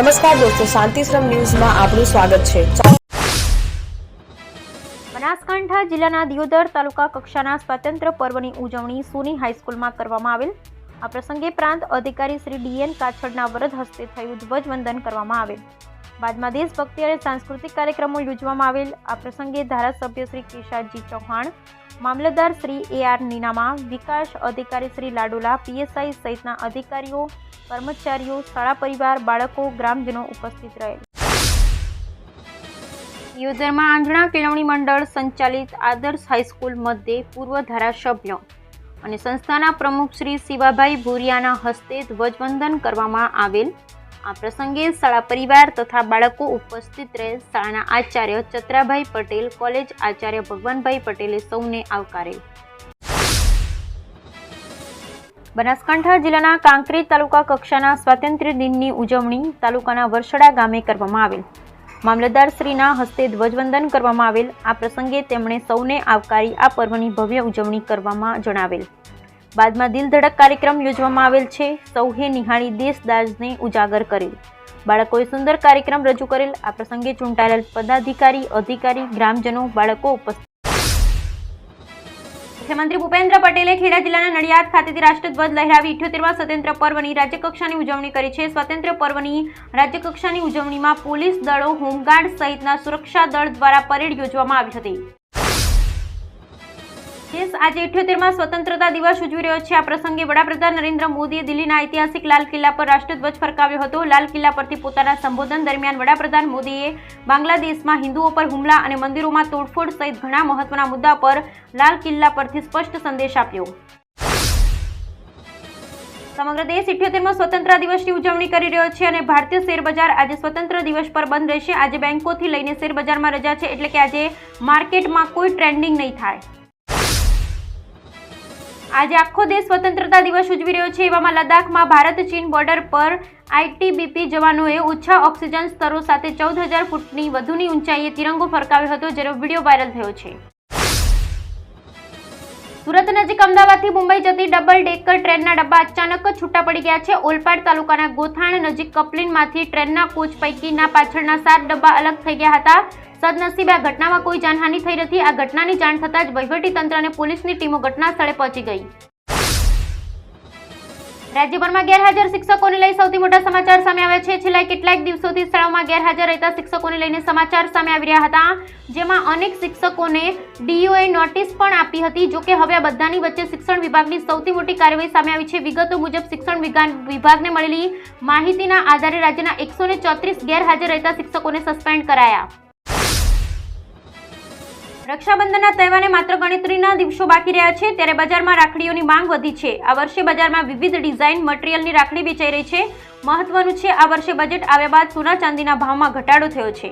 નમસ્કાર દોસ્તો, શાંતિશ્રમ ન્યૂઝમાં આપનું સ્વાગત છે. બનાસકાંઠા જિલ્લાના દિયોદર તાલુકા કક્ષાના સ્વાતંત્ર્ય પર્વની ઉજવણી સોની હાઈસ્કૂલમાં કરવામાં આવેલ. આ પ્રસંગે પ્રાંત અધિકારી શ્રી ડીએન કાછડના વરદ હસ્તે થયું ધ્વજવંદન કરવામાં આવેલ. બાદમાં દેશભક્તિ અને સાંસ્કૃતિક કાર્યક્રમો યોજવામાં આવેલ. આ પ્રસંગે ધારાસભ્ય શ્રી કેશાદજી ચૌહાણ, મામલતદાર શ્રી એ આર નીનામા, વિકાસ અધિકારી શ્રી લાડુલા, પીએસઆઈ સહિતના અધિકારીઓ કર્મચારીઓ, શાળા પરિવાર, બાળકો, ગ્રામજનો ઉપસ્થિત રહેલ યોજરમાં આંજણા કેળવણી મંડળ સંચાલિત આદર્શ હાઈસ્કૂલ મધ્યે પૂર્વ ધારાસભ્ય અને સંસ્થાના પ્રમુખ શ્રી શિવાભાઈ ભુરિયાના હસ્તે ધ્વજવંદન કરવામાં આવેલ. આ પ્રસંગે શાળા પરિવાર તથા બાળકો ઉપસ્થિત રહે. શાળાના આચાર્ય ચત્રાભાઈ પટેલ, કોલેજ આચાર્ય ભગવાનભાઈ પટેલે સૌને આવકારેલ બનાસકાંઠા જિલ્લાના કાંકરેજ તાલુકા કક્ષાના સ્વાતંત્ર્ય દિનની ઉજવણી તાલુકાના વરસડા ગામે કરવામાં આવેલ. મામલતદાર શ્રીના હસ્તે ધ્વજવંદન કરવામાં આવેલ. આ પ્રસંગે તેમણે સૌને આવકારી આ પર્વની ભવ્ય ઉજવણી કરવામાં જણાવેલ. બાદમાં દિલ ધડક કાર્યક્રમ યોજવામાં આવેલ છે. સૌએ નિહાળી દેશદાજને ઉજાગર કરેલ. બાળકોએ સુંદર કાર્યક્રમ રજૂ કરેલ. આ પ્રસંગે ચૂંટાયેલ પદાધિકારી, અધિકારી, ગ્રામજનો, બાળકો ઉપસ્થિત મુખ્યમંત્રી ભૂપેન્દ્ર પટેલે ખેડા જિલ્લાના નડિયાદ ખાતેથી રાષ્ટ્રધ્વજ લહેરાવી ઇઠ્યોતેરમા સ્વતંત્ર પર્વની રાજ્યકક્ષાની ઉજવણી કરી છે. સ્વતંત્ર પર્વની રાજ્યકક્ષાની ઉજવણીમાં પોલીસ દળો, હોમગાર્ડ સહિતના સુરક્ષા દળ દ્વારા પરેડ યોજવામાં આવી હતી. દેશ આજે ઇઠ્યોતેરમાં સ્વતંત્રતા દિવસ ઉજવી રહ્યો છે. આ પ્રસંગે વડાપ્રધાન નરેન્દ્ર મોદીએ દિલ્હીના ઐતિહાસિક લાલ કિલ્લા પર રાષ્ટ્રધ્વજ ફરકાવ્યો હતો. લાલ કિલ્લા પરથી પોતાના સંબોધન દરમિયાન વડાપ્રધાન મોદીએ બાંગ્લાદેશમાં હિન્દુઓ પર હુમલા અને મંદિરોમાં તોડફોડ સહિત ઘણા મહત્વના મુદ્દા પર લાલ કિલ્લા પરથી સ્પષ્ટ સંદેશ આપ્યો. સમગ્ર દેશ ઇઠ્યોતેરમાં સ્વતંત્ર દિવસની ઉજવણી કરી રહ્યો છે અને ભારતીય શેરબજાર આજે સ્વતંત્ર દિવસ પર બંધ રહેશે. આજે બેંકોથી લઈને શેરબજારમાં રજા છે એટલે કે આજે માર્કેટમાં કોઈ ટ્રેન્ડિંગ નહીં થાય. આજે આખો દેશ સ્વતંત્રતા દિવસ ઉજવી રહ્યો છે. એવામાં લદ્દાખમાં ભારત, ચીન બોર્ડર પર આઈટીબીપી જવાનોએ ઓછા ઓક્સિજન સ્તરો સાથે ચૌદ હજાર ફૂટની વધુની ઊંચાઈએ તિરંગો ફરકાવ્યો હતો, જેનો વીડિયો વાયરલ થયો છે. સુરત નજીક અમદાવાદથી મુંબઈ જતી ડબલ ડેકર ટ્રેનના ડબ્બા અચાનક જ છૂટા પડી ગયા છે. ઓલપાડ તાલુકાના ગોથાણ નજીક કપલિનમાંથી ટ્રેનના કોચ પૈકીના પાછળના સાત ડબ્બા અલગ થઈ ગયા હતા. સદનસીબે આ ઘટનામાં કોઈ જાનહાનિ થઈ નથી. આ ઘટનાની જાણ થતાં જ તંત્ર અને પોલીસની ટીમો ઘટના સ્થળે પહોંચી ગઈ. રાજ્યભરમાં ગેરહાજર શિક્ષકોને લઈ સૌથી મોટા સમાચાર સામે આવ્યા છે. છેલ્લા કેટલાક દિવસોથી શાળાઓમાં ગેરહાજર રહેતા શિક્ષકોને લઈને સમાચાર સામે આવી રહ્યા હતા. જેમાં અનેક શિક્ષકોને ડીઓએ નોટિસ પણ આપી હતી. જોકે હવે આ બધાની વચ્ચે શિક્ષણ વિભાગની સૌથી મોટી કાર્યવાહી સામે આવી છે. વિગતો મુજબ શિક્ષણ વિભાગ- વિભાગને મળેલી માહિતીના આધારે રાજ્યના એકસો ગેરહાજર રહેતા શિક્ષકોને સસ્પેન્ડ કરાયા. રક્ષાબંધનના તહેવારને માત્ર ગણતરીના દિવસો બાકી રહ્યા છે, ત્યારે બજારમાં રાખડીઓની માંગ વધી છે. આ વર્ષે બજારમાં વિવિધ ડિઝાઇન મટીરિયલની રાખડી વેચાઈ રહી છે. મહત્વનું છે, આ વર્ષે બજેટ આવ્યા બાદ સોના ચાંદીના ભાવમાં ઘટાડો થયો છે.